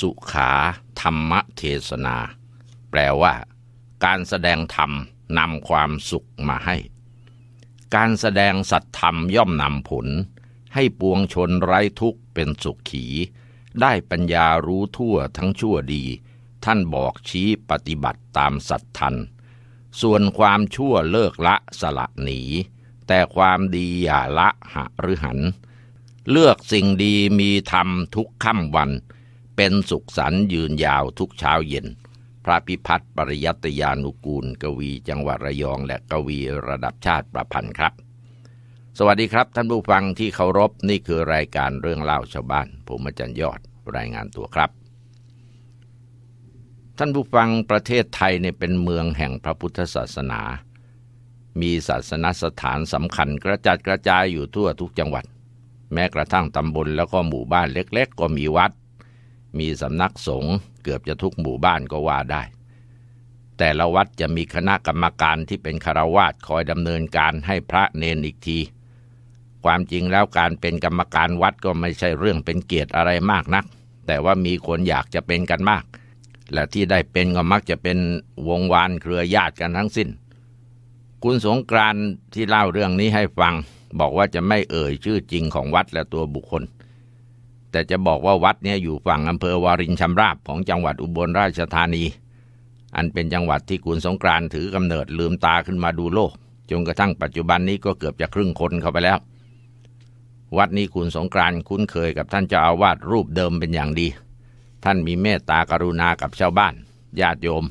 สุขาธรรมเทศนา แปลว่า การแสดงธรรมนำความสุขมาให้ การแสดงสัตธรรมย่อมนำผล ให้ปวงชนไร้ทุกข์เป็นสุขขี ได้ปัญญารู้ทั่วทั้งชั่วดี ท่านบอกชี้ปฏิบัติตามสัตทัน ส่วนความชั่วเลิกละสละหนี แต่ความดีอย่าละหะหรือหัน เลือกสิ่งดีมีธรรมทุกค่ำวัน เป็นสุขสันยืนยาวทุกเช้าเย็น พระพิพัฒน์ปริยัตยานุกูล กวีจังหวัดระยองและกวีระดับชาติประพันธ์ครับ สวัสดีครับท่านผู้ฟังที่เคารพนี่คือรายการเรื่องเล่าชาวบ้าน ผมอาจารย์ยอดรายงานตัวครับ ท่านผู้ฟังประเทศไทยเนี่ยเป็นเมืองแห่งพระพุทธศาสนา มีศาสนสถานสำคัญกระจัดกระจายอยู่ทั่วทุกจังหวัด แม้กระทั่งตำบลแล้วก็หมู่บ้านเล็ก ๆ ก็มีวัด มีสำนักสงฆ์เกือบจะทุกหมู่บ้านก็ว่าได้ แต่ละวัดจะมีคณะกรรมการที่เป็นคารวาสคอยดำเนินการให้พระเนนอีกที ความจริงแล้วการเป็นกรรมการวัดก็ไม่ใช่เรื่องเป็นเกียรติอะไรมากนัก แต่ว่ามีคนอยากจะเป็นกันมาก และที่ได้เป็นก็มักจะเป็นวงวานเครือญาติกันทั้งสิ้น คุณสงกรานที่เล่าเรื่องนี้ให้ฟัง บอกว่าจะไม่เอ่ยชื่อจริงของวัดและตัวบุคคล แต่จะบอกว่าวัดเนี้อยู่ฝั่งอำเภอวารินชำราบของจังหวัดอุบลราชธานี อันเป็นจังหวัดที่คุณสงกรานถือกำเนิดลืมตาขึ้นมาดูโลก จนกระทั่งปัจจุบันนี้ก็เกือบจะครึ่งคนเข้าไปแล้ว วัดนี้คุณสงกรานคุ้นเคยกับท่านเจ้าอาวาสรูปเดิมเป็นอย่างดี ท่านมีเมตตากรุณากับชาวบ้านญาติโยม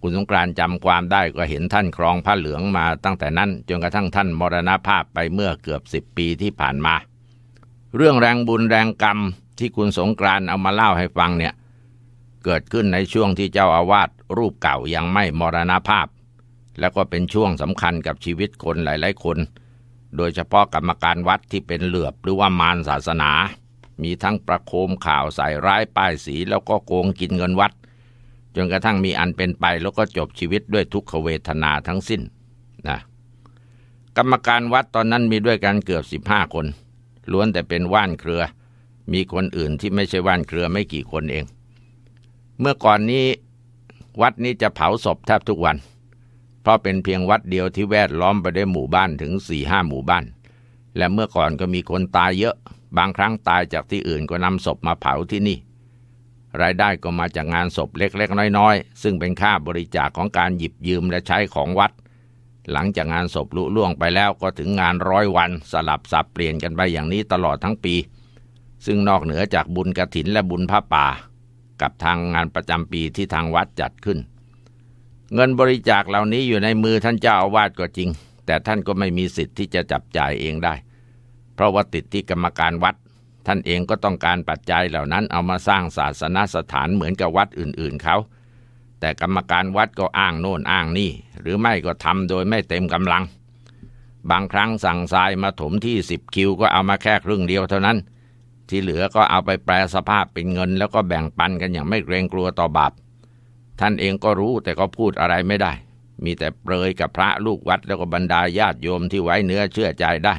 คุณสงกรานจำความได้ก็เห็นท่านครองผ้าเหลืองมาตั้งแต่นั้นจนกระทั่งท่านมรณภาพไปเมื่อเกือบสิบปีที่ผ่านมา เรื่องแรงบุญแรงกรรมที่คุณสงกรานเอามาเล่าให้ฟังเนี่ย เกิดขึ้นในช่วงที่เจ้าอาวาสรูปเก่ายังไม่มรณภาพ แล้วก็เป็นช่วงสำคัญกับชีวิตคนหลาย ๆ คน โดยเฉพาะกรรมการวัดที่เป็นเหลือบหรือว่ามารศาสนา มีทั้งประโคมข่าวใส่ร้ายป้ายสีแล้วก็โกงกินเงินวัด จนกระทั่งมีอันเป็นไปแล้วก็จบชีวิตด้วยทุกขเวทนาทั้งสิ้นนะกรรมการวัดตอนนั้นมีด้วยกันเกือบสิบห้าคน ล้วนแต่เป็นว่านเครือ มีคนอื่นที่ไม่ใช่ว่านเครือไม่กี่คนเอง เมื่อก่อนนี้ วัดนี้จะเผาศพแทบทุกวัน เพราะเป็นเพียงวัดเดียวที่แวดล้อมไปด้วยหมู่บ้านถึงสี่ห้าหมู่บ้าน และเมื่อก่อนก็มีคนตายเยอะ บางครั้งตายจากที่อื่นก็นำศพมาเผาที่นี่ รายได้ก็มาจากงานศพเล็กๆ น้อยๆ ซึ่งเป็นค่าบริจาคของการหยิบยืมและใช้ของวัด หลังจากงานศพลุล่วงไปแล้วก็ถึงงานร้อยวันสลับสับเปลี่ยนกันไปอย่างนี้ตลอดทั้งปี ซึ่งนอกเหนือจากบุญกระถินและบุญผ้าป่า กับทางงานประจำปีที่ทางวัดจัดขึ้น เงินบริจาคเหล่านี้อยู่ในมือท่านเจ้าอาวาสก็จริง แต่ท่านก็ไม่มีสิทธิ์ที่จะจับจ่ายเองได้ เพราะว่าติดที่กรรมการวัด ท่านเองก็ต้องการปัจจัยเหล่านั้นเอามาสร้างศาสนสถานเหมือนกับวัดอื่น ๆเขา แต่กรรมการวัดก็อ้างโน่นอ้างนี่ หรือไม่ก็ทำโดยไม่เต็มกำลัง บางครั้งสั่งทรายมาถมที่สิบคิวก็เอามาแค่ครึ่งเดียวเท่านั้น ที่เหลือก็เอาไปแปลสภาพเป็นเงิน แล้วก็แบ่งปันกันอย่างไม่เกรงกลัวต่อบาป ท่านเองก็รู้แต่ก็พูดอะไรไม่ได้ มีแต่เปรยกับพระลูกวัดแล้วก็บรรดาญาติโยมที่ไว้เนื้อเชื่อใจได้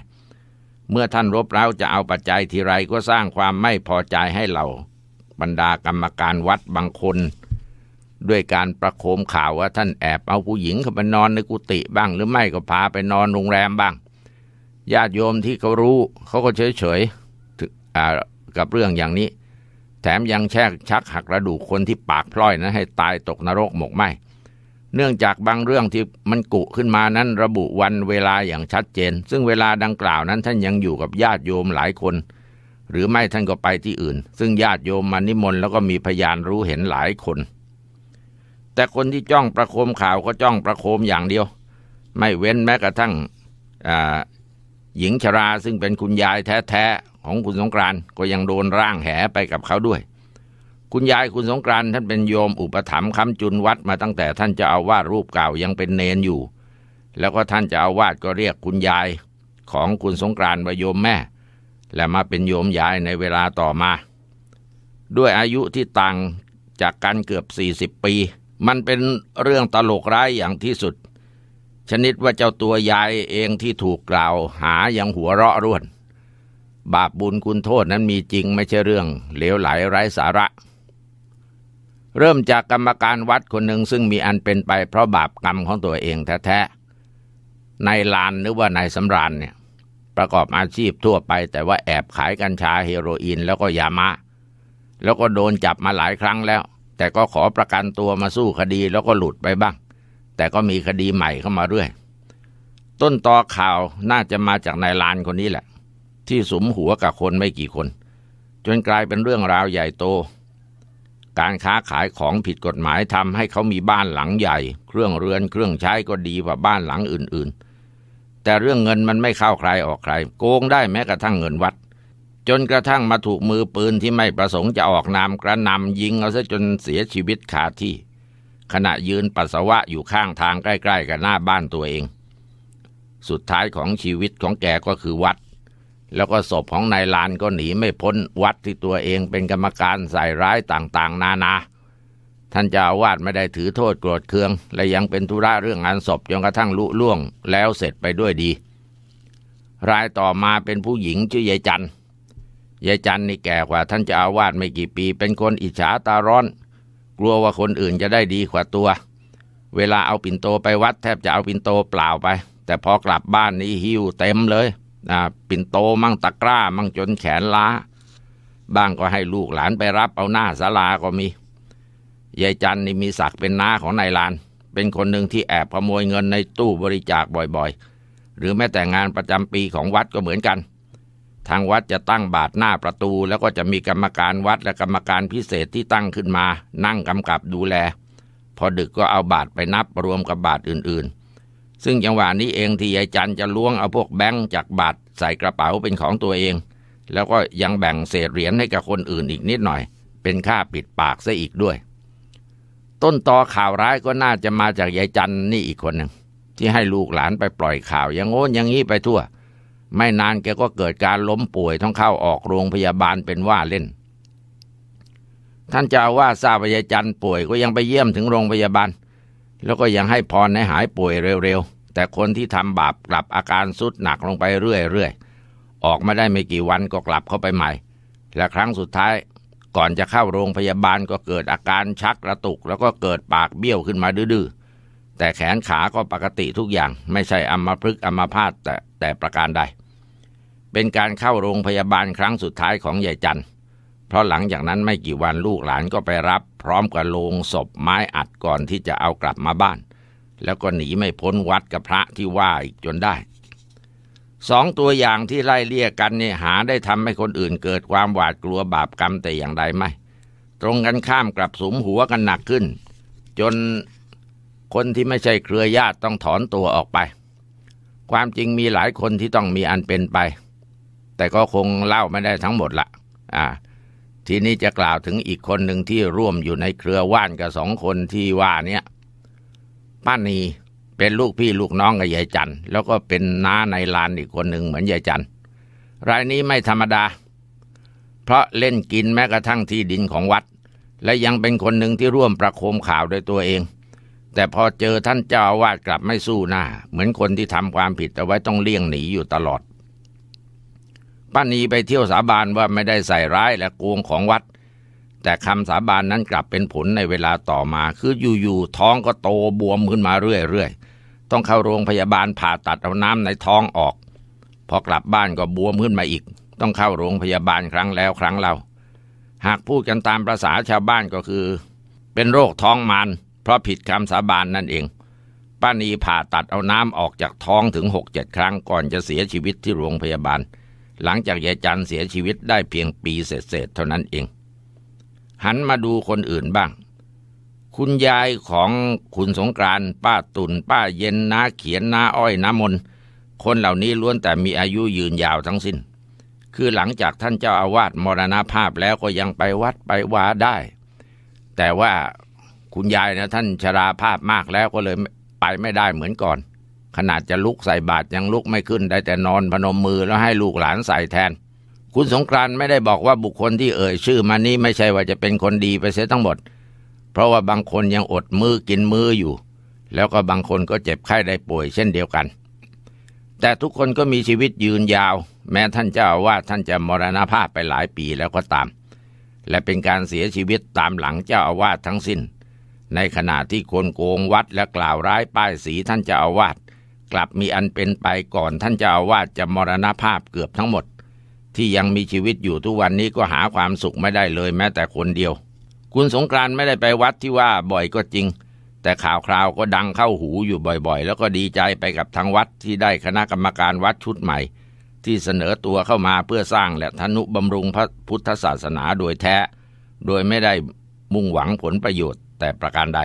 เมื่อท่านรบเร้าจะเอาปัจจัยทีไรก็สร้างความไม่พอใจให้เราบรรดากรรมการวัดบางคน ด้วยการประโคมข่าวว่าท่านแอบเอาผู้หญิงเข้าไปนอนในกุฏิบ้าง หรือไม่ก็พาไปนอนโรงแรมบ้างญาติโยมที่เขารู้เขาก็เฉยเฉยกับเรื่องอย่างนี้ แถมยังแช่ชักหักกระดูกคนที่ปากพล่อยนะให้ตายตกนรกหมกไหมเนื่องจากบางเรื่องที่มันกุขึ้นมานั้นระบุวันเวลาอย่างชัดเจน ซึ่งเวลาดังกล่าวนั้นท่านยังอยู่กับญาติโยมหลายคน หรือไม่ท่านก็ไปที่อื่น ซึ่งญาติโยมมานิมนต์แล้วก็มีพยานรู้เห็นหลายคน แต่คนที่จ้องประโคมข่าวก็จ้องประโคมอย่างเดียว ไม่เว้นแม้กระทั่งหญิงชราซึ่งเป็นคุณยายแท้ๆของคุณสงกรานก็ยังโดนร่างแหไปกับเขาด้วย คุณยายคุณสงกรานท่านเป็นโยมอุปถัมภ์คำจุนวัดมาตั้งแต่ท่านจะเอาวาดรูปเก่ายังเป็นเนนอยู่ แล้วก็ท่านจะเอาวาดก็เรียกคุณยายของคุณสงกรานต์ว่าโยมแม่ และมาเป็นโยมยายในเวลาต่อมา ด้วยอายุที่ต่างจากกันเกือบ 40 ปี มันเป็นเรื่องตลกร้ายอย่างที่สุด ชนิดว่าเจ้าตัวยายเองที่ถูกกล่าวหายังหัวเราะร่วน บาปบุญคุณโทษนั้นมีจริงไม่ใช่เรื่องเหลวไหลไร้สาระ เริ่มจากกรรมการวัดคนหนึ่งซึ่งมีอันเป็นไปเพราะบาปกรรมของตัวเองแท้ๆนายลานหรือว่านายสำราญเนี่ยประกอบอาชีพทั่วไป แต่ว่าแอบขายกัญชาเฮโรอีนแล้วก็ยามาแล้วก็โดนจับมาหลายครั้งแล้ว แต่ก็ขอประกันตัวมาสู้คดีแล้วก็หลุดไปบ้าง แต่ก็มีคดีใหม่เข้ามาเรื่อย ต้นตอข่าวน่าจะมาจากนายลานคนนี้แหละ ที่สมหัวกับคนไม่กี่คน จนกลายเป็นเรื่องราวใหญ่โต การค้าขายของผิดกฎหมายทำให้เขามีบ้านหลังใหญ่ เครื่องเรือนเครื่องใช้ก็ดีกว่าบ้านหลังอื่นๆ แต่เรื่องเงินมันไม่เข้าใครออกใคร โกงได้แม้กระทั่งเงินวัด จนกระทั่งมาถูกมือปืนที่ไม่ประสงค์จะออกนามกระนำยิงเอาซะจนเสียชีวิตคาที่ ขณะยืนปัสสาวะอยู่ข้างทางใกล้ ๆ กับหน้าบ้านตัวเอง สุดท้ายของชีวิตของแกก็คือวัด แล้วก็ศพของนายลานก็หนีไม่พ้นวัดที่ตัวเองเป็นกรรมการใส่ร้ายต่างๆ นานาท่านเจ้าอาวาสไม่ได้ถือโทษโกรธเคือง และยังเป็นธุระเรื่องงานศพจนกระทั่งลุล่วง แล้วเสร็จไปด้วยดี รายต่อมาเป็นผู้หญิงชื่อยายจัน ยายจันนี่แก่กว่าท่านจ้าอาวาสไม่กี่ปี เป็นคนอิจฉาตาร้อน กลัวว่าคนอื่นจะได้ดีกว่าตัว เวลาเอาปิ่นโตไปวัดแทบจะเอาปิ่นโตเปล่าไป แต่พอกลับบ้านนี่หิวเต็มเลยปิ่นโตมั่งตะกร้า มั่งจนแขนล้า บ้างก็ให้ลูกหลานไปรับเอาหน้าศาลาก็มียายจันนี่มีศักดิ์เป็นน้าของนายลาน เป็นคนหนึ่งที่แอบขโมยเงินในตู้บริจาคบ่อยๆ หรือแม้แต่งานประจำปีของวัดก็เหมือนกัน ทางวัดจะตั้งบาทหน้าประตู แล้วก็จะมีกรรมการวัดและกรรมการพิเศษที่ตั้งขึ้นมา นั่งกำกับดูแล พอดึกก็เอาบาทไปนับรวมกับบาทอื่นๆ ซึ่งจังหวะนี้เองที่ยายจันจะล้วงเอาพวกแบงค์จากบาทใส่กระเป๋าเป็นของตัวเอง แล้วก็ยังแบ่งเศษเหรียญให้กับคนอื่นอีกนิดหน่อย เป็นค่าปิดปากซะอีกด้วย ต้นตอข่าวร้ายก็น่าจะมาจากยายจันนี่อีกคนหนึ่งที่ให้ลูกหลานไปปล่อยข่าวอย่างโน้นอย่างนี้ไปทั่ว ไม่นานแกก็เกิดการล้มป่วยต้องเข้าออกโรงพยาบาลเป็นว่าเล่น ท่านเจ้าว่าทราบว่ายาจันป่วยก็ยังไปเยี่ยมถึงโรงพยาบาล แล้วก็ยังให้พรให้หายป่วยเร็วๆ แต่คนที่ทำบาปกลับอาการสุดหนักลงไปเรื่อยๆ ออกมาได้ไม่กี่วันก็กลับเข้าไปใหม่ และครั้งสุดท้ายก่อนจะเข้าโรงพยาบาลก็เกิดอาการชักกระตุก แล้วก็เกิดปากเบี้ยวขึ้นมาดื้อๆ แต่แขนขาก็ปกติทุกอย่าง ไม่ใช่อัมพฤกษ์อัมพาตแต่แต่ประการใด เป็นการเข้าโรงพยาบาลครั้งสุดท้ายของยายจันเพราะหลังจากนั้นไม่กี่วันลูกหลานก็ไปรับ พร้อมกับโลงศพไม้อัดก่อนที่จะเอากลับมาบ้าน แล้วก็หนีไม่พ้นวัดกับพระที่ว่าอีกจนได้สองตัวอย่างที่ไล่เลี่ยกันเนี่ยหาได้ทำให้คนอื่นเกิดความหวาดกลัวบาปกรรมแต่อย่างใดไม่ ตรงกันข้ามกลับสมหัวกันหนักขึ้น จน คนที่ไม่ใช่เครือญาติต้องถอนตัวออกไป ความจริงมีหลายคนที่ต้องมีอันเป็นไป แต่ก็คงเล่าไม่ได้ทั้งหมดละอ่า ทีนี้จะกล่าวถึงอีกคนหนึ่งที่ร่วมอยู่ในเครือว่านกับสองคนที่ว่าเนี้ยป้านีเป็นลูกพี่ลูกน้องกับยายจันแล้วก็เป็นน้าในลานอีกคนหนึ่งเหมือนยายจันรายนี้ไม่ธรรมดา เพราะเล่นกินแม้กระทั่งที่ดินของวัด และยังเป็นคนหนึ่งที่ร่วมประโคมข่าวโดยตัวเอง แต่พอเจอท่านเจ้าอาวาสกลับไม่สู้หน้า เหมือนคนที่ทำความผิดแต่ไว้ต้องเลี่ยงหนีอยู่ตลอดป้านีไปเที่ยวสาบานว่าไม่ได้ใส่ร้ายและโกงของวัด แต่คำสาบานนั้นกลับเป็นผลในเวลาต่อมา คืออยู่ๆท้องก็โตบวมขึ้นมาเรื่อยๆต้องเข้าโรงพยาบาลผ่าตัดเอาน้ำในท้องออก พอกลับบ้านก็บวมขึ้นมาอีก ต้องเข้าโรงพยาบาลครั้งแล้วครั้งเล่าหากพูดกันตามประษาชาวบ้านก็คือ เป็นโรคท้องมาน เพราะผิดคำสาบานนั่นเองป้านีผ่าตัดเอาน้ำออกจากท้องถึงหกเจ็ดครั้งก่อนจะเสียชีวิตที่โรงพยาบาล หลังจากยายจันเสียชีวิตได้เพียงปีเศษๆเท่านั้นเอง หันมาดูคนอื่นบ้าง คุณยายของคุณสงกรานป้าตุนป้าเย็นน้าเขียนน้าอ้อยน้ามน คนเหล่านี้ล้วนแต่มีอายุยืนยาวทั้งสิ้น คือหลังจากท่านเจ้าอาวาสมรณภาพแล้วก็ยังไปวัดไปวาได้ แต่ว่า คุณยายนะท่านชราภาพมากแล้วก็เลยไปไม่ได้เหมือนก่อน ขนาดจะลุกใส่บาตรยังลุกไม่ขึ้นได้แต่นอนพนมมือแล้วให้ลูกหลานใส่แทน คุณสงกรานไม่ได้บอกว่าบุคคลที่เอ่ยชื่อมานี้ไม่ใช่ว่าจะเป็นคนดีไปเสียทั้งหมด เพราะว่าบางคนยังอดมือกินมืออยู่ แล้วก็บางคนก็เจ็บไข้ได้ป่วยเช่นเดียวกัน แต่ทุกคนก็มีชีวิตยืนยาว แม้ท่านเจ้าอาวาสท่านจะมรณภาพไปหลายปีแล้วก็ตาม และเป็นการเสียชีวิตตามหลังเจ้าอาวาสทั้งสิ้น ในขณะที่คนโกงวัดและกล่าวร้ายป้ายสีท่านเจ้าอาวาสกลับมีอันเป็นไปก่อนท่านเจ้าอาวาสจะมรณภาพเกือบทั้งหมด ที่ยังมีชีวิตอยู่ทุกวันนี้ก็หาความสุขไม่ได้เลยแม้แต่คนเดียว คุณสงกรานต์ไม่ได้ไปวัดที่ว่าบ่อยก็จริง แต่ข่าวคราวก็ดังเข้าหูอยู่บ่อยๆ แล้วก็ดีใจไปกับทางวัดที่ได้คณะกรรมการวัดชุดใหม่ ที่เสนอตัวเข้ามาเพื่อสร้างและทนุบำรุงพระพุทธศาสนาโดยแท้ โดยไม่ได้มุ่งหวังผลประโยชน์ แต่ประการใด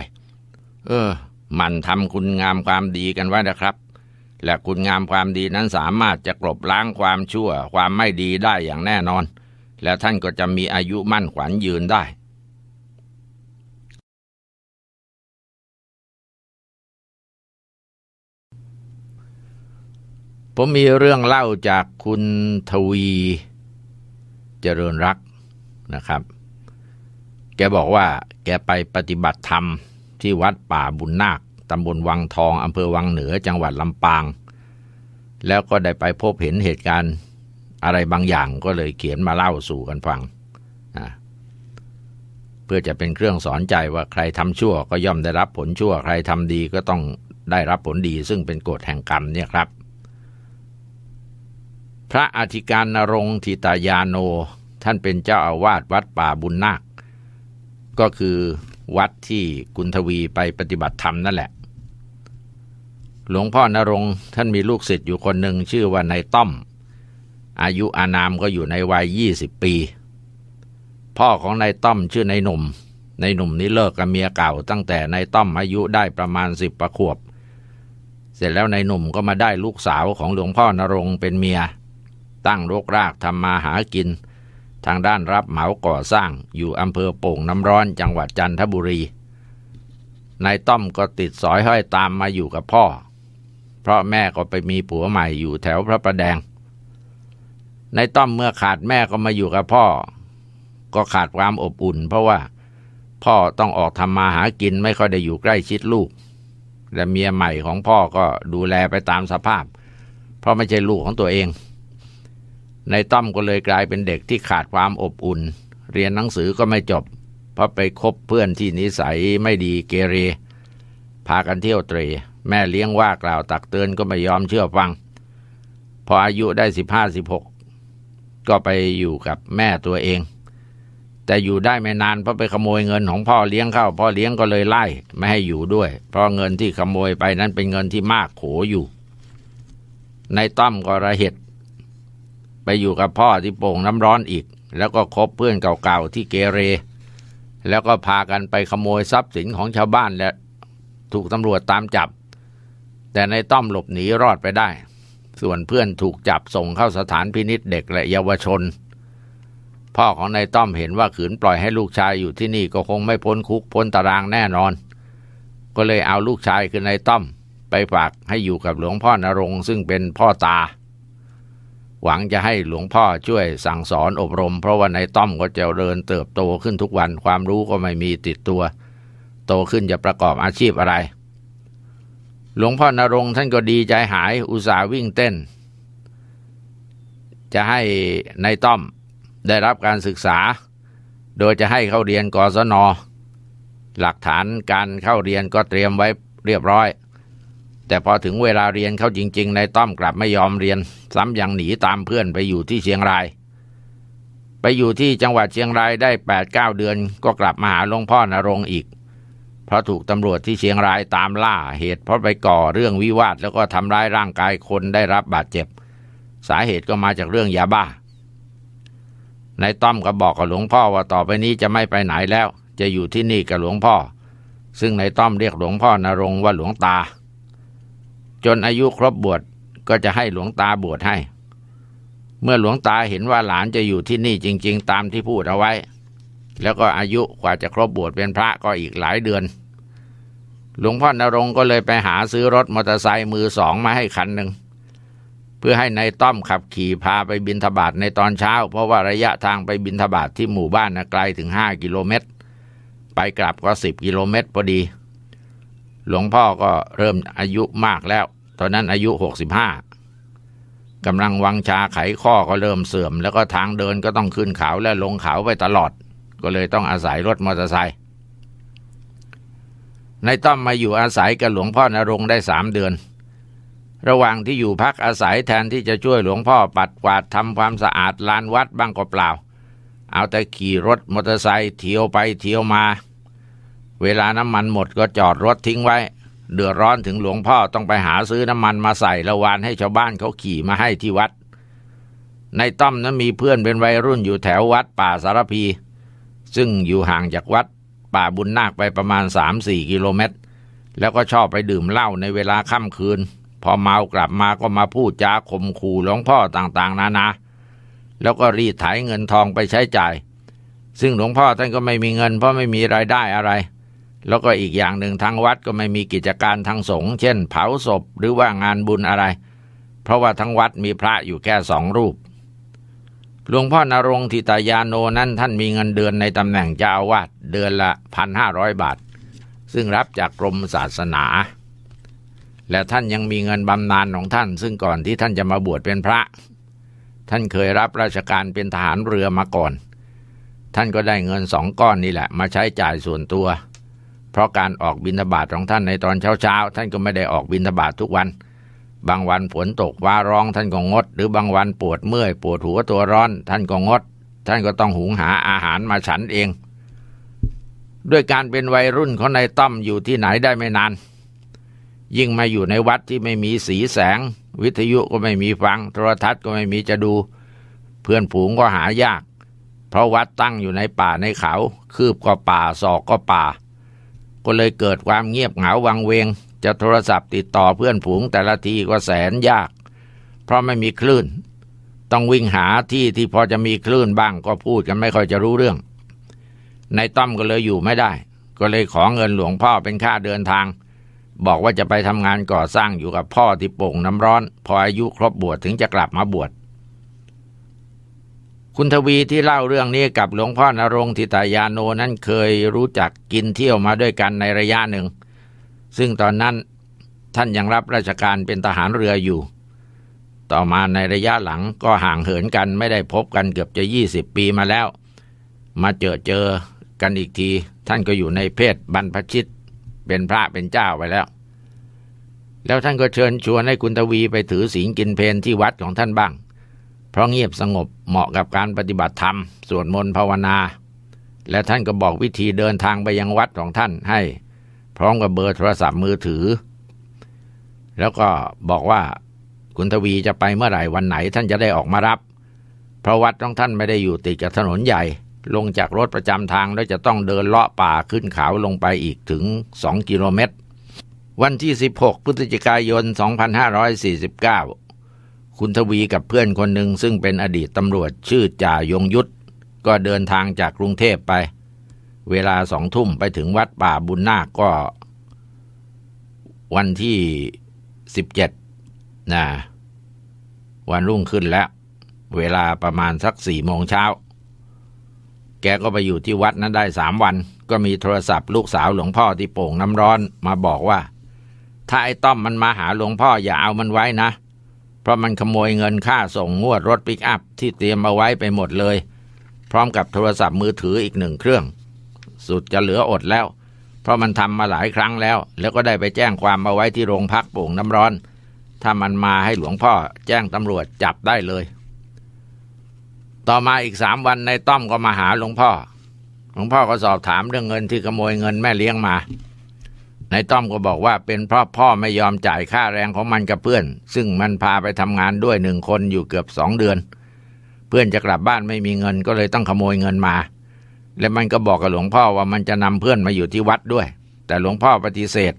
เออ มันทำคุณงามความดีกันไว้นะครับ และคุณงามความดีนั้นสามารถจะกลบล้างความชั่ว ความไม่ดีได้อย่างแน่นอน และท่านก็จะมีอายุมั่นขวัญยืนได้ผมมีเรื่องเล่าจากคุณทวี เจริญรักนะครับ แกบอกว่าแกไปปฏิบัติธรรมที่วัดป่าบุญนาคตำบลวังทองอำเภอวังเหนือจังหวัดลำปาง แล้วก็ได้ไปพบเห็นเหตุการณ์อะไรบางอย่างก็เลยเขียนมาเล่าสู่กันฟังนะเพื่อจะเป็นเครื่องสอนใจว่าใครทำชั่วก็ย่อมได้รับผลชั่ว ใครทำดีก็ต้องได้รับผลดี ซึ่งเป็นกฎแห่งกรรมเนี่ยครับ พระอธิการนรงค์ทิตายาโน ท่านเป็นเจ้าอาวาสวัดป่าบุญนาค ก็คือวัดที่กุณทวีไปปฏิบัติธรรมนั่นแหละ หลวงพ่อนรงค์ท่านมีลูกศิษย์อยู่คนหนึ่งชื่อว่านายต้อม อายุอานามก็อยู่ในวัยยี่สิบปี พ่อของนายต้อมชื่อนายหนุ่มนายหนุ่มนี้เลิกกับเมียเก่า ตั้งแต่นายต้อมอายุได้ประมาณสิบประขวบ เสร็จแล้วนายหนุ่มก็มาได้ลูกสาวของหลวงพ่อนรงค์เป็นเมีย ตั้งรกรากทำมาหากิน ทางด้านรับเหมาก่อสร้างอยู่อำเภอโป่งน้ำร้อนจังหวัดจันทบุรี นายต้อมก็ติดสอยห้อยตามมาอยู่กับพ่อ เพราะแม่ก็ไปมีผัวใหม่อยู่แถวพระประแดง นายต้อมเมื่อขาดแม่ก็มาอยู่กับพ่อ ก็ขาดความอบอุ่น เพราะว่าพ่อต้องออกทำมาหากินไม่ค่อยได้อยู่ใกล้ชิดลูก และเมียใหม่ของพ่อก็ดูแลไปตามสภาพ เพราะไม่ใช่ลูกของตัวเอง ในต้อมก็เลยกลายเป็นเด็กที่ขาดความอบอุ่น เรียนหนังสือก็ไม่จบ เพราะไปคบเพื่อนที่นิสัยไม่ดีเกเร พากันเที่ยวเตร แม่เลี้ยงว่ากล่าวตักเตือนก็ไม่ยอมเชื่อฟัง พออายุได้สิบห้าสิบหกก็ไปอยู่กับแม่ตัวเอง แต่อยู่ได้ไม่นานเพราะไปขโมยเงินของพ่อเลี้ยงเข้า พ่อเลี้ยงก็เลยไล่ไม่ให้อยู่ด้วย เพราะเงินที่ขโมยไปนั้นเป็นเงินที่มากโขอยู่ ในต้อมก็ระเหตุ ไปอยู่กับพ่อที่โป่งน้ำร้อนอีก แล้วก็คบเพื่อนเก่าๆที่เกเร แล้วก็พากันไปขโมยทรัพย์สินของชาวบ้านและถูกตำรวจตามจับ แต่ในต้อมหลบหนีรอดไปได้ ส่วนเพื่อนถูกจับส่งเข้าสถานพินิษเด็กและเยาวชน พ่อของนายต้อมเห็นว่าขืนปล่อยให้ลูกชายอยู่ที่นี่ก็คงไม่พ้นคุกพ้นตารางแน่นอน ก็เลยเอาลูกชายคือนายต้อมไปฝากให้อยู่กับหลวงพ่อนรงค์ซึ่งเป็นพ่อตา หวังจะให้หลวงพ่อช่วยสั่งสอนอบรม เพราะว่านายต้อมก็จะเริญเติบโตขึ้นทุกวันความรู้ก็ไม่มีติดตัว โตขึ้นจะประกอบอาชีพอะไร หลวงพ่อนรงท่านก็ดีใจหายอุตส่าห์วิ่งเต้น จะให้ในายต้อมได้รับการศึกษา โดยจะให้เข้าเรียนกศน หลักฐานการเข้าเรียนก็เตรียมไว้เรียบร้อย แต่พอถึงเวลาเรียนเขาจริง ๆนายต้อมกลับไม่ยอมเรียน ซ้ำยังหนีตามเพื่อนไปอยู่ที่เชียงราย ไปอยู่ที่จังหวัดเชียงรายได้8ปดเก้าเดือนก็กลับมาหาหลวงพ่อนรงค์อีก เพราะถูกตำรวจที่เชียงรายตามล่าเหตุเพราะไปก่อเรื่องวิวาทแล้วก็ทำร้ายร่างกายคนได้รับบาดเจ็บ สาเหตุก็มาจากเรื่องยาบ้านายต้อมก็บอกกับหลวงพ่อว่าต่อไปนี้จะไม่ไปไหนแล้ว จะอยู่ที่นี่กับหลวงพ่อ ซึ่งนายต้อมเรียกหลวงพ่อนรงค์ว่าหลวงตา จนอายุครบบวชก็จะให้หลวงตาบวชให้ เมื่อหลวงตาเห็นว่าหลานจะอยู่ที่นี่จริง ๆ ตามที่พูดเอาไว้ แล้วก็อายุกว่าจะครบบวชเป็นพระก็อีกหลายเดือน หลวงพ่อนรงค์ก็เลยไปหาซื้อรถมอเตอร์ไซค์มือสองมาให้คันหนึ่งเพื่อให้ในายต้อมขับขี่พาไปบินทบาทในตอนเช้า เพราะว่าระยะทางไปบินทบาทที่หมู่บ้านนะไกลถึงห้ากิโลเมตร ไปกลับก็สิบกิโลเมตรพอดี หลวงพ่อก็เริ่มอายุมากแล้ว ตอนนั้นอายุหกสิบห้ากำลังวังชาไขข้อก็เริ่มเสื่อม แล้วก็ทางเดินก็ต้องขึ้นเขาและลงเขาไปตลอด ก็เลยต้องอาศัยรถมอเตอร์ไซค์ในต้อมมาอยู่อาศัยกับหลวงพ่อนรงค์ได้สามเดือน ระหว่างที่อยู่พักอาศัยแทนที่จะช่วยหลวงพ่อปัดกวาดทำความสะอาดลานวัดบ้างก็เปล่า เอาแต่ขี่รถมอเตอร์ไซค์เที่ยวไปเที่ยวมา เวลาน้ำมันหมดก็จอดรถทิ้งไว้ เดือดร้อนถึงหลวงพ่อต้องไปหาซื้อน้ำมันมาใส่ละวานให้ชาวบ้านเขาขี่มาให้ที่วัด ในต้อมนั้นมีเพื่อนเป็นวัยรุ่นอยู่แถววัดป่าสารพี ซึ่งอยู่ห่างจากวัด ป่าบุญนาคไปประมาณ 3-4 กิโลเมตร แล้วก็ชอบไปดื่มเหล้าในเวลาค่ำคืน พอเมากลับมาก็มาพูดจาข่มขู่หลวงพ่อต่างๆ นานา แล้วก็รีดไถเงินทองไปใช้จ่าย ซึ่งหลวงพ่อท่านก็ไม่มีเงินเพราะไม่มีรายได้อะไร แล้วก็อีกอย่างหนึ่งทางวัดก็ไม่มีกิจการทางสงฆ์เช่น เผาศพหรือว่างานบุญอะไร เพราะว่าทั้งวัดมีพระอยู่แค่สองรูป หลวงพ่อนรงค์ทิตายาโนนั้นท่านมีเงินเดือนในตำแหน่งเจ้าอาวาสเดือนละพันห้าร้อยบาท ซึ่งรับจากกรมศาสนา และท่านยังมีเงินบำนาญของท่าน ซึ่งก่อนที่ท่านจะมาบวชเป็นพระ ท่านเคยรับราชการเป็นทหารเรือมาก่อน ท่านก็ได้เงินสองก้อนนี่แหละ มาใช้จ่ายส่วนตัว เพราะการออกบิณฑบาตของท่านในตอนเช้าๆท่านก็ไม่ได้ออกบิณฑบาตทุกวัน บางวันฝนตกฟ้าร้องท่านก็งด หรือบางวันปวดเมื่อยปวดหัวตัวร้อน ท่านก็งด ท่านก็ต้องหุงหาอาหารมาฉันเอง ด้วยการเป็นวัยรุ่นของนายต้อมอยู่ที่ไหนได้ไม่นาน ยิ่งมาอยู่ในวัดที่ไม่มีสีแสง วิทยุก็ไม่มีฟัง โทรทัศน์ก็ไม่มีจะดู เพื่อนผูงก็หายาก เพราะวัดตั้งอยู่ในป่าในเขา คืบก็ป่าศอกก็ป่า ก็เลยเกิดความเงียบเหงาวังเวง จะโทรศัพท์ติดต่อเพื่อนผูงแต่ละทีก็แสนยาก เพราะไม่มีคลื่น ต้องวิ่งหาที่ที่พอจะมีคลื่นบ้างก็พูดกันไม่ค่อยจะรู้เรื่องในายต้อมก็เลยอยู่ไม่ได้ ก็เลยขอเงินหลวงพ่อเป็นค่าเดินทาง บอกว่าจะไปทำงานก่อสร้างอยู่กับพ่อที่โป่งน้ำร้อน พออายุครบบวชถึงจะกลับมาบวช คุณทวีที่เล่าเรื่องนี้กับหลวงพ่อนรงค์ทิตายาโนนั้นเคยรู้จักกินเที่ยวมาด้วยกันในระยะหนึ่ง ซึ่งตอนนั้นท่านยังรับราชการเป็นทหารเรืออยู่ ต่อมาในระยะหลังก็ห่างเหินกันไม่ได้พบกันเกือบจะยี่สิบปีมาแล้ว มาเจอเจอกันอีกที ท่านก็อยู่ในเพศบรรพชิต เป็นพระเป็นเจ้าไปแล้ว แล้วท่านก็เชิญชวนให้คุณทวีไปถือศีลกินเพลที่วัดของท่านบ้าง เพราะเงียบสงบเหมาะกับการปฏิบัติธรรมสวดมนต์ภาวนา และท่านก็บอกวิธีเดินทางไปยังวัดของท่านให้ พร้อมกับเบอร์โทรศัพท์มือถือ แล้วก็บอกว่าคุณทวีจะไปเมื่อไหร่วันไหนท่านจะได้ออกมารับ เพราะวัดของท่านไม่ได้อยู่ติดกับถนนใหญ่ ลงจากรถประจำทางแล้วจะต้องเดินเลาะป่าขึ้นเขาลงไปอีกถึง 2 กิโลเมตร วันที่ 16 พฤศจิกายน 2549 คุณทวีกับเพื่อนคนหนึ่งซึ่งเป็นอดีตตำรวจชื่อจ่ายงยุทธก็เดินทางจากกรุงเทพไป เวลาสองทุ่มไปถึงวัดป่าบุญนาคก็ วันที่17นะวันรุ่งขึ้นแล้ว เวลาประมาณสักสี่โมงเช้า แกก็ไปอยู่ที่วัดนั้นได้สามวัน ก็มีโทรศัพท์ลูกสาวหลวงพ่อที่โป่งน้ำร้อนมาบอกว่า ถ้าไอ้ต้อมมันมาหาหลวงพ่ออย่าเอามันไว้นะ เพราะมันขโมยเงินค่าส่งงวดรถปิกอัพที่เตรียมเอาไว้ไปหมดเลย พร้อมกับโทรศัพท์มือถืออีกหนึ่งเครื่อง สุดจะเหลืออดแล้ว เพราะมันทำมาหลายครั้งแล้ว แล้วก็ได้ไปแจ้งความมาไว้ที่โรงพักโป่งน้ำร้อน ถ้ามันมาให้หลวงพ่อแจ้งตำรวจจับได้เลย ต่อมาอีกสามวันในต้อมก็มาหาหลวงพ่อหลวงพ่อก็สอบถามเรื่องเงินที่ขโมยเงินแม่เลี้ยงมา ในต้อมก็บอกว่าเป็นเพราะพ่อไม่ยอมจ่ายค่าแรงของมันกับเพื่อน ซึ่งมันพาไปทำงานด้วยหนึ่งคนอยู่เกือบสองเดือน เพื่อนจะกลับบ้านไม่มีเงินก็เลยต้องขโมยเงินมา และมันก็บอกกับหลวงพ่อว่ามันจะนำเพื่อนมาอยู่ที่วัดด้วย แต่หลวงพ่อปฏิเสธ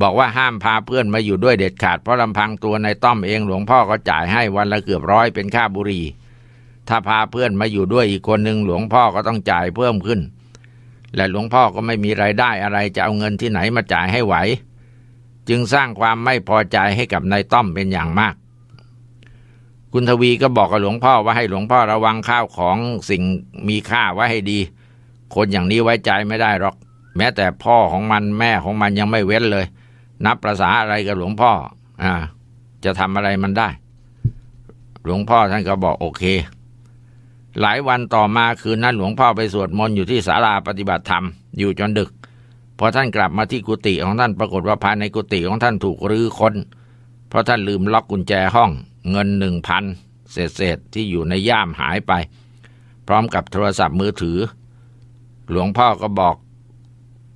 บอกว่าห้ามพาเพื่อนมาอยู่ด้วยเด็ดขาดเพราะลำพังตัวในต้อมเองหลวงพ่อก็จ่ายให้วันละเกือบร้อยเป็นค่าบุหรี่ถ้าพาเพื่อนมาอยู่ด้วยอีกคนหนึ่งหลวงพ่อก็ต้องจ่ายเพิ่มขึ้น และหลวงพ่อก็ไม่มีไรายได้อะไรจะเอาเงินที่ไหนมาจ่ายให้ไหว จึงสร้างความไม่พอใจให้กับนายต้อมเป็นอย่างมาก คุณทวีก็บอกกับหลวงพ่อว่าให้หลวงพ่อระวังข้าวของสิ่งมีค่าไว้ให้ดี คนอย่างนี้ไว้ใจไม่ได้หรอก แม้แต่พ่อของมันแม่ของมันยังไม่เว้นเลย นับประษาอะไรกับหลวงพ่ออ่าจะทำอะไรมันได้ หลวงพ่อท่านก็บอกโอเค หลายวันต่อมาคืนนั้นหลวงพ่อไปสวดมนต์อยู่ที่ศาลาปฏิบัติธรรมอยู่จนดึก พอท่านกลับมาที่กุฏิของท่านปรากฏว่าภายในกุฏิของท่านถูกรื้อค้น เพราะท่านลืมล็อกกุญแจห้อง เงินหนึ่งพันเศษๆที่อยู่ในย่ามหายไป พร้อมกับโทรศัพท์มือถือ หลวงพ่อก็บอก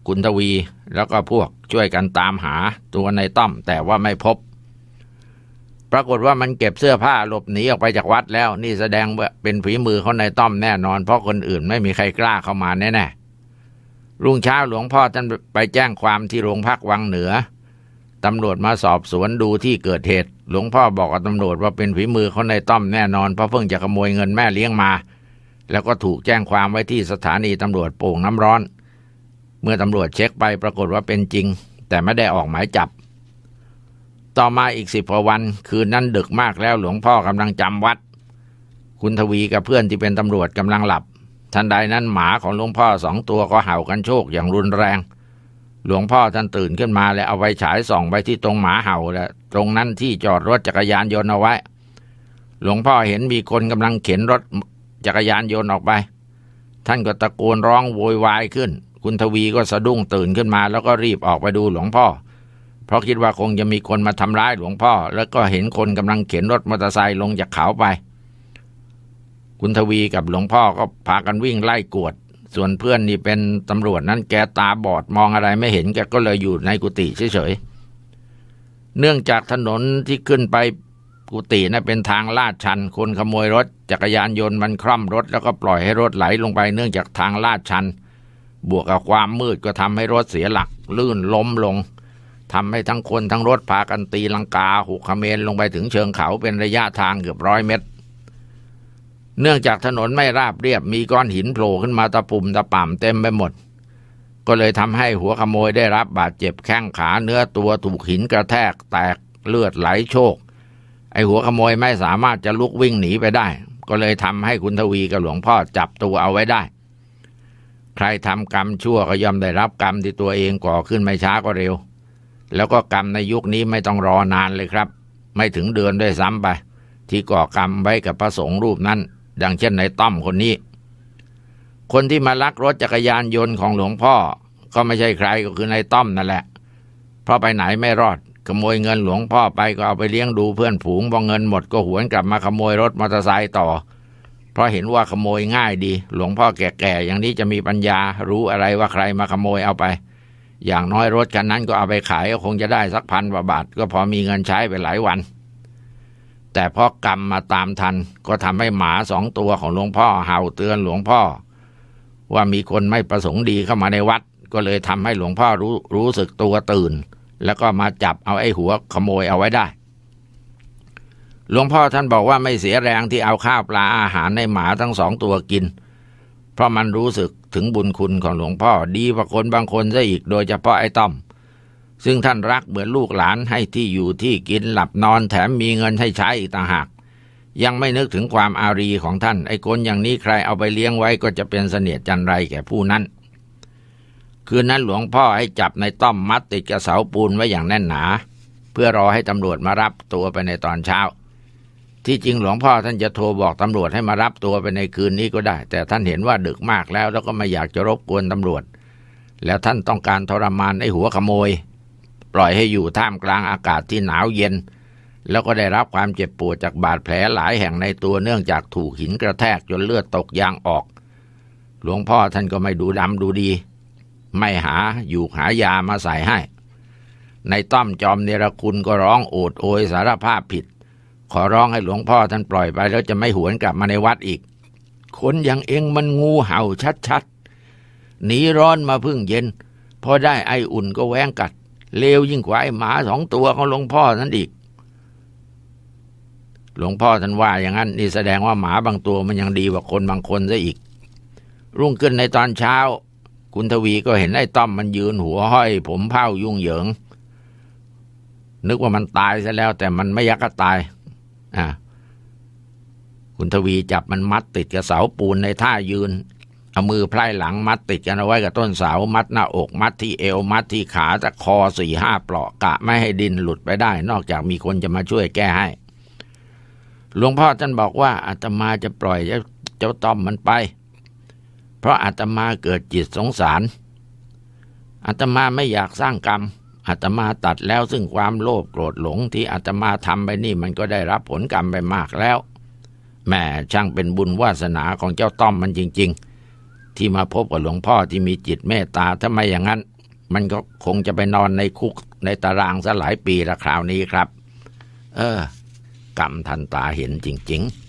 คุณทวีแล้วก็พวกช่วยกันตามหาตัวในต้อมแต่ว่าไม่พบ ปรากฏว่ามันเก็บเสื้อผ้าหลบหนีออกไปจากวัดแล้ว นี่แสดงว่าเป็นฝีมือเขาในต้อมแน่นอน เพราะคนอื่นไม่มีใครกล้าเข้ามาแน่ๆรุ่งเช้าหลวงพ่อท่านไปแจ้งความที่โรงพักวังเหนือตำรวจมาสอบสวนดูที่เกิดเหตุ หลวงพ่อบอกกับตำรวจว่าเป็นฝีมือเขาในต้อมแน่นอนเพราะเพิ่งจะขโมยเงินแม่เลี้ยงมา แล้วก็ถูกแจ้งความไว้ที่สถานีตำรวจโป่งน้ำร้อน เมื่อตำรวจเช็คไปปรากฏว่าเป็นจริง แต่ไม่ได้ออกหมายจับ ต่อมาอีกสิบกว่าวัน คืนนั้นดึกมากแล้วหลวงพ่อกำลังจำวัด คุณทวีกับเพื่อนที่เป็นตำรวจกำลังหลับ ทันใดนั้นหมาของหลวงพ่อสองตัวก็เห่ากันโชคอย่างรุนแรง หลวงพ่อท่านตื่นขึ้นมาแล้วเอาไฟฉายส่องไปที่ตรงหมาเห่าและตรงนั้นที่จอดรถจักรยานยนต์เอาไว้ หลวงพ่อเห็นมีคนกำลังเข็นรถจักรยานยนต์ออกไป ท่านก็ตะโกนร้องโวยวายขึ้น คุณทวีก็สะดุ้งตื่นขึ้นมาแล้วก็รีบออกไปดูหลวงพ่อ เพราะคิดว่าคงจะมีคนมาทำร้ายหลวงพ่อ แล้วก็เห็นคนกำลังเข็นรถมอเตอร์ไซค์ลงจากเขาไป คุณทวีกับหลวงพ่อก็พากันวิ่งไล่กวด ส่วนเพื่อนนี่เป็นตำรวจนั้นแกตาบอดมองอะไรไม่เห็นแกก็เลยอยู่ในกุฏิเฉยๆ เนื่องจากถนนที่ขึ้นไปกุฏินะ่ะเป็นทางลาดชัน คนขโมยรถ จักรยานยนต์มันคล่อมรถ แล้วก็ปล่อยให้รถไหลลงไปเนื่องจากทางลาดชัน บวกกับความมืดก็ทำให้รถเสียหลัก ลื่นล้มลง ทำให้ทั้งคนทั้งรถพากันตีลังกาหุกเขมรลงไปถึงเชิงเขาเป็นระยะทางเกือบร้อยเมตร เนื่องจากถนนไม่ราบเรียบมีก้อนหินโผล่ขึ้นมาตะปุ่มตะป่ำเต็มไปหมด ก็เลยทำให้หัวขโมยได้รับบาดเจ็บแข้งขาเนื้อตัวถูกหินกระแทกแตกเลือดไหลโชก ไอหัวขโมยไม่สามารถจะลุกวิ่งหนีไปได้ ก็เลยทำให้คุณทวีกับหลวงพ่อจับตัวเอาไว้ได้ใครทำกรรมชั่วก็ย่อมได้รับกรรมที่ตัวเองก่อขึ้นไม่ช้าก็เร็ว แล้วก็กรรมในยุคนี้ไม่ต้องรอนานเลยครับ ไม่ถึงเดือนด้วยซ้ำไป ที่ก่อกรรมไว้กับพระสงฆ์รูปนั้น ดังเช่นในต้อมคนนี้ คนที่มาลักรถจักรยานยนต์ของหลวงพ่อ ก็ไม่ใช่ใครก็คือในต้อมนั่นแหละ เพราะไปไหนไม่รอด ขโมยเงินหลวงพ่อไปก็เอาไปเลี้ยงดูเพื่อนผูงพอเงินหมดก็หวนกลับมาขโมยรถมอเตอร์ไซค์ต่อ เพราะเห็นว่าขโมยง่ายดี หลวงพ่อแก่ๆอย่างนี้จะมีปัญญารู้อะไรว่าใครมาขโมยเอาไป อย่างน้อยรถคันนั้นก็เอาไปขายก็คงจะได้สักพันกว่าบาท ก็พอมีเงินใช้ไปหลายวัน แต่พอกรรมมาตามทันก็ทำให้หมาสองตัวของหลวงพ่อเห่าเตือนหลวงพ่อ ว่ามีคนไม่ประสงค์ดีเข้ามาในวัด ก็เลยทำให้หลวงพ่อรู้รู้สึกตัวตื่น แล้วก็มาจับเอาไอ้หัวขโมยเอาไว้ได้หลวงพ่อท่านบอกว่าไม่เสียแรงที่เอาข้าวปลาอาหารในหมาทั้งสองตัวกิน เพราะมันรู้สึก ถึงบุญคุณของหลวงพ่อดีกว่าคนบางคนซะอีกโดยเฉพาะไอ้ต้อม ซึ่งท่านรักเหมือนลูกหลานให้ที่อยู่ที่กินหลับนอนแถมมีเงินให้ใช้อีกต่างหาก ยังไม่นึกถึงความอารีของท่าน ไอ้คนอย่างนี้ใครเอาไปเลี้ยงไว้ก็จะเป็นเสนียดจันไรแก่ผู้นั้น คืนนั้นหลวงพ่อให้จับในต้อมมัดติดกระเสาปูนไว้อย่างแน่นหนา เพื่อรอให้ตำรวจมารับตัวไปในตอนเช้า ที่จริงหลวงพ่อท่านจะโทรบอกตำรวจให้มารับตัวไปในคืนนี้ก็ได้ แต่ท่านเห็นว่าดึกมากแล้ว แล้วก็ไม่อยากจะรบกวนตำรวจ แล้วท่านต้องการทรมานไอ้หัวขโมย ปล่อยให้อยู่ท่ามกลางอากาศที่หนาวเย็น แล้วก็ได้รับความเจ็บปวดจากบาดแผลหลายแห่งในตัวเนื่องจากถูกหินกระแทกจนเลือดตกยางออก หลวงพ่อท่านก็ไม่ดูดำดูดี ไม่หาอยู่หายามาใส่ให้ ในต้อมจอมเนรคุณก็ร้องโอดโอยสารภาพผิด ขอร้องให้หลวงพ่อท่านปล่อยไปแล้วจะไม่หวนกลับมาในวัดอีก คนอย่างเองมันงูเห่าชัดๆหนีร้อนมาพึ่งเย็น พอได้ไออุ่นก็แหวงกัด เลวยิ่งกว่าไอหมาสองตัวของหลวงพ่อนั้นอีก หลวงพ่อท่านว่าอย่างนั้นนี่แสดงว่าหมาบางตัวมันยังดีกว่าคนบางคนซะอีก รุ่งขึ้นในตอนเช้า คุณทวีก็เห็นไอ้ต้อมมันยืนหัวห้อย ผมเผ้ายุ่งเหยิง นึกว่ามันตายซะแล้ว แต่มันไม่ยักก็ตาย อ่าคุณทวีจับมันมัดติดกับเสาปูนในท่ายืน เอามือไพร่หลังมัดติดกันเอาไว้กับต้นเสา มัดหน้าอก มัดที่เอว มัดที่ขาตะคอสี่ห้าเปลาะกะไม่ให้ดินหลุดไปได้ นอกจากมีคนจะมาช่วยแก้ให้ หลวงพ่อท่านบอกว่าอาตมาจะปล่อยเจ้าเจ้าต้อมมันไป เพราะอาตมาเกิดจิตสงสารอาตมาไม่อยากสร้างกรรม อาตมาตัดแล้วซึ่งความโลภโกรธหลงที่อาตมาทำไปนี่มันก็ได้รับผลกรรมไปมากแล้วแม่ช่างเป็นบุญวาสนาของเจ้าต้อมมันจริง ๆ ที่มาพบกับหลวงพ่อที่มีจิตเมตตาถ้าไม่อย่างนั้น มันก็คงจะไปนอนในคุกในตารางซะหลายปีละคราวนี้ครับ เออ กรรมทันตาเห็นจริง ๆ